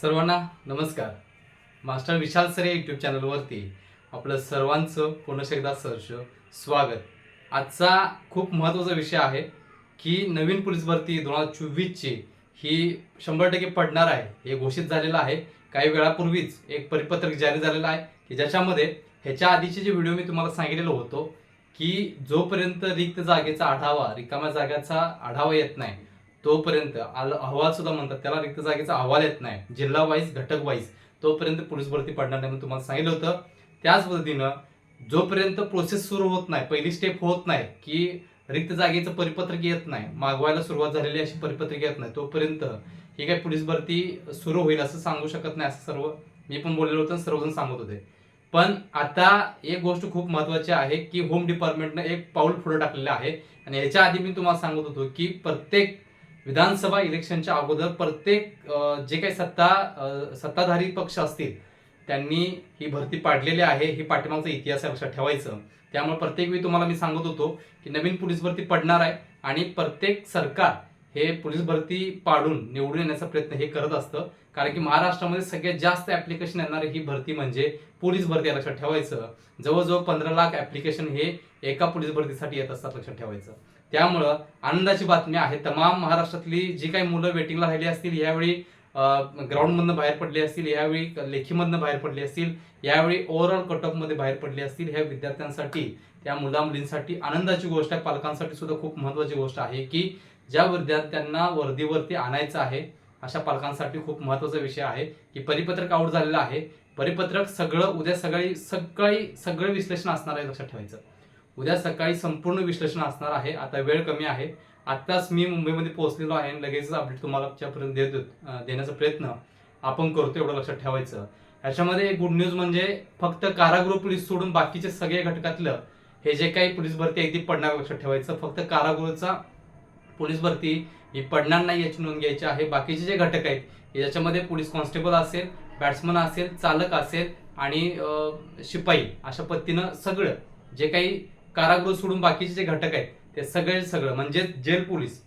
सर्वांना नमस्कार. मास्टर विशाल sir YouTube चॅनलवरती आपलं सर्वांचं पुन्हा एकदा सहर्ष स्वागत. आजचा खूप महत्त्वाचा विषय आहे की नवीन पोलीस भरती दोन हजार चोवीसची ही शंभर टक्के पडणार आहे हे घोषित झालेलं आहे. काही वेळापूर्वीच एक परिपत्रक जारी झालेलं आहे की ज्याच्यामध्ये ह्याच्या आधीचे जे व्हिडिओ मी तुम्हाला सांगितलेलो होतो की जोपर्यंत रिक्त जागेचा आढावा रिकाम्या जागेचा आढावा येत नाही तोपर्यंत अहवाल सुद्धा म्हणतात त्याला रिक्त जागेचा अहवाल येत नाही. जिल्हा वाईज घटक वाईज. तोपर्यंत पोलीस भरती पडणार नाही म्हणून तुम्हाला सांगितलं होतं. त्याच पद्धतीनं जोपर्यंत प्रोसेस सुरू होत नाही पहिली स्टेप होत नाही की रिक्त जागेचं परिपत्रक येत नाही मागवायला सुरुवात झालेली अशी परिपत्रक येत नाही तोपर्यंत ही काही पोलीस भरती सुरू होईल असं सांगू शकत नाही असं सर्व मी पण बोललेलो होतं सर्वजण सांगत होते. पण आता एक गोष्ट खूप महत्वाची आहे की होम डिपार्टमेंटनं एक पाऊल पुढे टाकलेलं आहे. आणि याच्या आधी मी तुम्हाला सांगत होतो की प्रत्येक विधानसभा इलेक्शनच्या अगोदर प्रत्येक जे काही सत्ता सत्ताधारी पक्ष असतील त्यांनी ही भरती पाडलेली आहे हे पाठीमागचा इतिहास आहे लक्षात ठेवायचं. त्यामुळे प्रत्येक वेळी तुम्हाला मी सांगत होतो की नवीन पोलीस भरती पडणार आहे आणि प्रत्येक सरकार हे पोलीस भरती पाडून निवडून येण्याचा प्रयत्न हे करत असतं. कारण की महाराष्ट्रामध्ये सगळ्यात जास्त ॲप्लिकेशन येणारी ही भरती म्हणजे पोलीस भरती लक्षात ठेवायचं. जवळजवळ पंधरा लाख ॲप्लिकेशन हे एका पोलीस भरतीसाठी येत असतात लक्षात ठेवायचं. त्यामुळं आनंदाची बातमी आहे. तमाम महाराष्ट्रातली जी काही मुलं वेटिंगला राहिली असतील यावेळी ग्राउंडमधनं बाहेर पडली असतील यावेळी लेखीमधनं बाहेर पडली असतील यावेळी ओव्हरऑल कटमध्ये बाहेर पडली असतील ह्या विद्यार्थ्यांसाठी त्या मुला मुलींसाठी आनंदाची गोष्ट आहे. पालकांसाठी सुद्धा खूप महत्वाची गोष्ट आहे की ज्या विद्यार्थ्यांना वर्दीवरती आणायचं आहे अशा पालकांसाठी खूप महत्त्वाचा विषय आहे की परिपत्रक आऊट झालेलं आहे. परिपत्रक सगळं उद्या सकाळी सकाळी सगळं विश्लेषण असणार आहे लक्षात ठेवायचं. उद्या सकाळी संपूर्ण विश्लेषण असणार आहे. आता वेळ कमी आहे. आत्ताच मी मुंबईमध्ये पोहोचलेलो आहे आणि लगेचच अपडेट तुम्हाला देत देण्याचा प्रयत्न आपण करतो एवढं लक्षात ठेवायचं. याच्यामध्ये एक गुड न्यूज म्हणजे फक्त कारागृह पोलीस सोडून बाकीचे सगळे घटकातलं हे जे काही पोलीस भरती आहे ती पडणार लक्षात ठेवायचं. फक्त कारागृहचा पोलीस भरती ही पडणार नाही याची नोंद घ्यायची आहे. बाकीचे जे घटक आहेत याच्यामध्ये पोलीस कॉन्स्टेबल असेल बॅट्समन असेल चालक असेल आणि शिपाई अशा पद्धतीनं सगळं जे काही कारागृह सोडून बाकीचे जे घटक आहेत ते सगळे सगळं म्हणजे जेल पोलीस.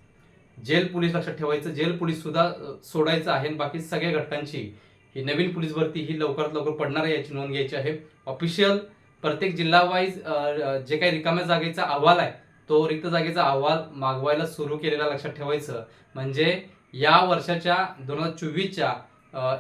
जेल पोलीस लक्षात ठेवायचं जेल पोलीस सुद्धा सोडायचं आहे आणि बाकी सगळ्या घटकांची. ही नवीन पोलीस भरती ही लवकरात लवकर पडणार आहे याची नोंद घ्यायची आहे. ऑफिशियल प्रत्येक जिल्हा वाईज जे काही रिकाम्या जागेचा अहवाल आहे तो रिक्त जागेचा अहवाल मागवायला सुरू केलेला लक्षात ठेवायचं. म्हणजे या वर्षाच्या दोन हजार चोवीसच्या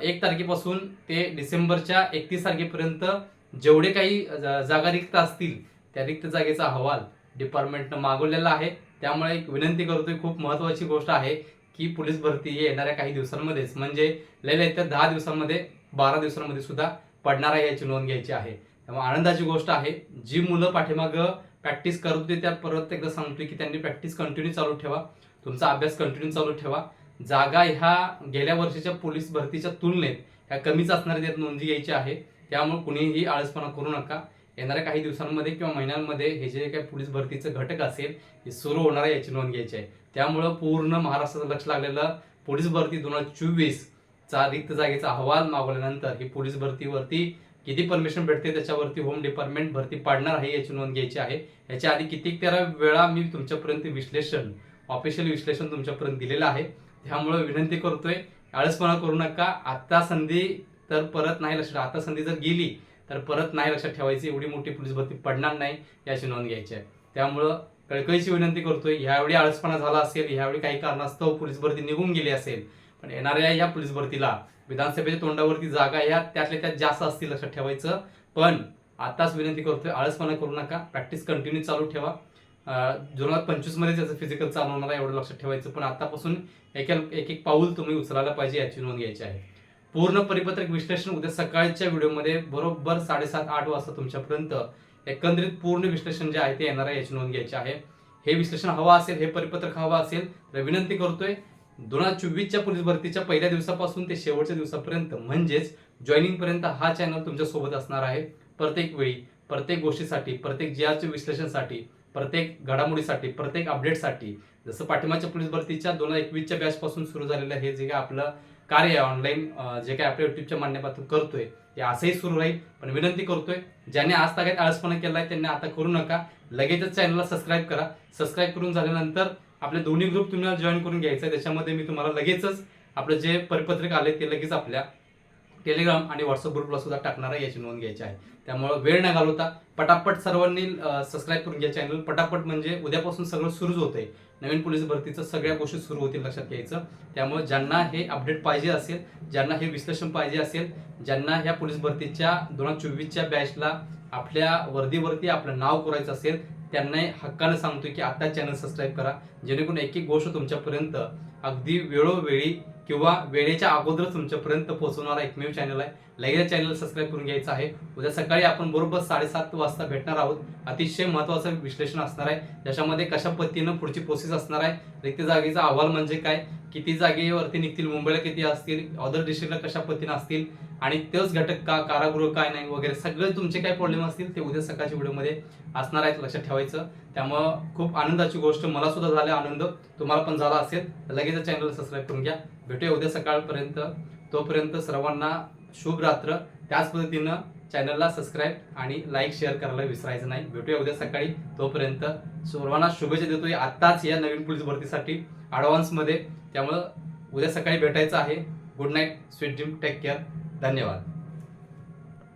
एक तारखेपासून ते डिसेंबरच्या एकतीस तारखेपर्यंत जेवढे काही जा- जागा रिक्त असतील त्या रिक्त जागेचा अहवाल डिपार्टमेंटनं मागवलेला आहे. त्यामुळे एक विनंती करतोय खूप महत्त्वाची गोष्ट आहे की पोलीस भरती ही येणाऱ्या काही दिवसांमध्येच म्हणजे लय तर दहा दिवसांमध्ये बारा दिवसांमध्ये सुद्धा पडणार आहे याची नोंद घ्यायची आहे. त्यामुळे आनंदाची गोष्ट आहे जी मुलं पाठीमागं प्रॅक्टिस करत होती त्या परत एकदा सांगतोय की त्यांनी प्रॅक्टिस कंटिन्यू चालू ठेवा. तुमचा अभ्यास कंटिन्यू चालू ठेवा. जागा ह्या गेल्या वर्षीच्या पोलीस भरतीच्या तुलनेत ह्या कमीच असणाऱ्या त्यात नोंदी घ्यायची आहे. त्यामुळे कुणीही आळसपणा करू नका. येणाऱ्या काही दिवसांमध्ये किंवा महिन्यांमध्ये हे जे काही पोलीस भरतीचं घटक असेल हे सुरू होणार आहे याची नोंद घ्यायची आहे. त्यामुळं पूर्ण महाराष्ट्राचं लक्ष लागलेलं पोलीस भरती दोन हजार चोवीस चा रिक्त जागेचा अहवाल मागवल्यानंतर ही पोलीस भरतीवरती किती परमिशन भेटते त्याच्यावरती होम डिपार्टमेंट भरती पाडणार आहे याची नोंद घ्यायची आहे. याच्या आधी कित्येक तेरा वेळा मी तुमच्यापर्यंत विश्लेषण ऑफिशियल विश्लेषण तुमच्यापर्यंत दिलेलं आहे. त्यामुळं विनंती करतोय आळसपणा करू नका. आत्ता संधी तर परत नाही लक्षात आता संधी जर गेली तर परत नाही लक्षात ठेवायची एवढी मोठी पोलीस भरती पडणार नाही याची नोंद घ्यायची आहे. त्यामुळं कळकळीची विनंती करतोय ह्यावेळी आळसपणा झाला असेल ह्यावेळी काही कारणास्तव पोलीस भरती निघून गेली असेल पण येणाऱ्या या पोलीस भरतीला विधानसभेच्या तोंडावरती जागा ह्या त्यातल्या त्यात जास्त असतील लक्षात ठेवायचं. पण आताच विनंती करतोय आळसपणा करू नका प्रॅक्टिस कंटिन्यू चालू ठेवा. दोन हजार पंचवीसमध्ये त्याचं फिजिकल चालू होणार आहे एवढं लक्षात ठेवायचं पण आतापासून एक एक एक पाऊल तुम्ही उचलायला पाहिजे याची नोंद घ्यायची आहे. पूर्ण परिपत्रक विश्लेषण उद्या सकाळच्या व्हिडिओमध्ये बरोबर साडेसात आठ वाजता तुमच्यापर्यंत एकंदरीत पूर्ण विश्लेषण जे आहे ते येणार आहे याची नोंद घ्यायची आहे. हे विश्लेषण हवं असेल हे परिपत्रक हवं असेल तर विनंती करतोय दोन हजार चोवीसच्या पोलीस भरतीच्या पहिल्या दिवसापासून ते शेवटच्या दिवसापर्यंत म्हणजेच जॉईनिंगपर्यंत हा चॅनल तुमच्यासोबत असणार आहे. प्रत्येक वेळी प्रत्येक गोष्टीसाठी प्रत्येक जियाच्या विश्लेषणासाठी प्रत्येक घडामोडीसाठी प्रत्येक अपडेटसाठी जसं पाठिंबाच्या पोलीस भरतीच्या दोन हजार एकवीसच्या बॅचपासून सुरू झालेलं हे जे काय आपलं कार्य आहे ऑनलाईन जे काही आपल्या युट्यूबच्या माध्यमातून करतोय ते असंही सुरू राहील. पण विनंती करतोय ज्यांनी आज तागायत आळसपणा केला आहे त्यांनी आता करू नका. लगेचच चॅनलला सबस्क्राईब करा. सबस्क्राईब करून झाल्यानंतर आपले दोन्ही ग्रुप तुम्हाला जॉईन करून घ्यायचं आहे त्याच्यामध्ये मी तुम्हाला लगेचच आपलं जे परिपत्रक आले ते लगेच आपल्या टेलिग्राम आणि व्हॉट्सअप ग्रुपला सुद्धा टाकणार आहे याची नोंद घ्यायची आहे. त्यामुळे वेळ न घालवता पटापट सर्वांनी सबस्क्राईब करून घ्या चॅनल पटापट म्हणजे उद्यापासून सगळं सुरूच होतंय. नवीन पोलीस भरतीचं सगळ्या गोष्टी सुरू होतील लक्षात घ्यायचं. त्यामुळे ज्यांना हे अपडेट पाहिजे असेल ज्यांना हे विश्लेषण पाहिजे असेल ज्यांना ह्या पोलीस भरतीच्या दोन हजार चोवीसच्या बॅचला आपल्या वर्दीवरती आपलं नाव करायचं असेल त्यांना हक्कानं सांगतोय की आता चॅनल सबस्क्राईब करा. जेणेकरून एक एक गोष्ट तुमच्यापर्यंत अगदी वेळोवेळी किंवा वेळेच्या अगोदरच तुमच्यापर्यंत पोहोचवणारा एकमेव चॅनल आहे. लगेच चॅनल सबस्क्राईब करून घ्यायचं आहे. उद्या सकाळी आपण बरोबर साडेसात वाजता भेटणार आहोत. अतिशय महत्त्वाचं विश्लेषण असणार आहे. ज्याच्यामध्ये कशा पद्धतीनं पुढची प्रोसेस असणार आहे. रिक्त जागेचा अहवाल म्हणजे काय? किती जागेवरती निघतील? मुंबईला किती असतील? अदर डिस्ट्रिक्टला कशा पद्धतीनं असतील? आणि तेच घटक का कारागृह काय नाही वगैरे सगळे तुमचे काय प्रॉब्लेम असतील ते उद्या सकाळच्या व्हिडिओमध्ये असणार आहेत लक्षात ठेवायचं. त्यामुळं खूप आनंदाची गोष्ट मला सुद्धा झाला आनंद. तुम्हाला पण झाला असेल. लगेच चॅनल सबस्क्राईब करून घ्या. भेटूया उद्या सकाळपर्यंत. तोपर्यंत सर्वांना शुभ रात्र. त्याच पद्धतीनं चॅनलला सबस्क्राईब आणि लाईक शेअर करायला विसरायचं नाही. भेटूया उद्या सकाळी. तोपर्यंत सर्वांना शुभेच्छा देतोय. आत्ताच या नवीन पोलीस भरतीसाठी ॲडव्हान्समध्ये त्यामुळं उद्या सकाळी भेटायचं आहे. Good night sweet dream take care धन्यवाद